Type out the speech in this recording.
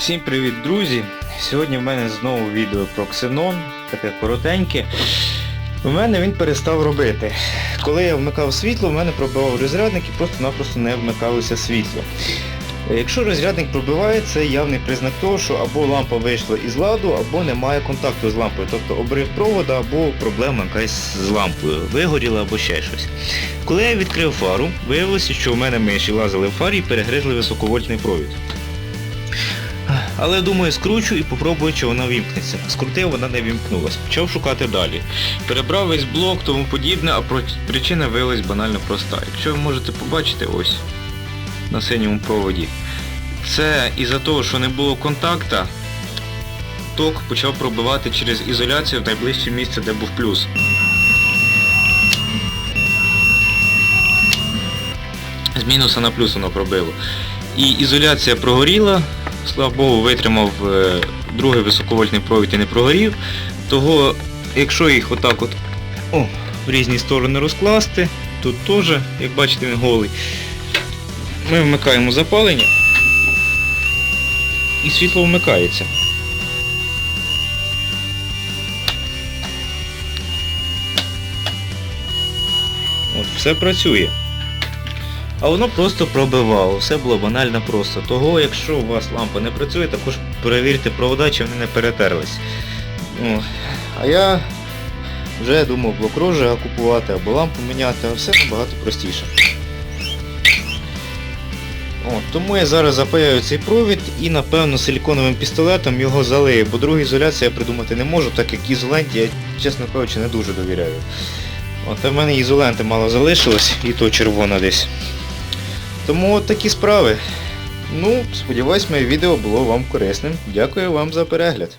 Всім привіт, друзі! Сьогодні в мене знову відео про ксенон, таке коротеньке. У мене він перестав робити. Коли я вмикав світло, в мене пробивав розрядник і просто-напросто не вмикалося світло. Якщо розрядник пробиває, це явний признак того, що або лампа вийшла із ладу, або немає контакту з лампою, тобто обрив провода або проблема якась з лампою, вигоріла або ще щось. Коли я відкрив фару, виявилося, що у мене миші лазили в фарі і перегризли високовольтний провід. Але думаю, скручу і попробую, чи вона вімкнеться. Скрутив, вона не вімкнулась. Почав шукати далі. Перебрав весь блок, тому подібне, а причина виявилась банально проста. Якщо ви можете побачити ось на синьому проводі, це із-за того, що не було контакта, ток почав пробивати через ізоляцію в найближче місце, де був плюс. З мінуса на плюс воно пробило. І ізоляція прогоріла, слава Богу, витримав е, другий високовольтний провід і не прогорів. Того, якщо їх отак от о, в різні сторони розкласти, тут теж, як бачите, він голий. Ми вмикаємо запалення і світло вмикається. От, все працює. А воно просто пробивало, все було банально просто. Того, якщо у вас лампа не працює, також перевірте провода, чи вони не перетерлись. О, А я вже думав блок розжига купувати або лампу міняти, а все набагато простіше. О, тому я зараз запаяю цей провід і напевно силіконовим пістолетом його залию, бо другу ізоляцію я придумати не можу, так як ізоленті я, чесно кажучи, не дуже довіряю. От в мене ізоленти мало залишилось, і то червона десь. Тому от такі справи. Ну, сподіваюсь, моє відео було вам корисним. Дякую вам за перегляд.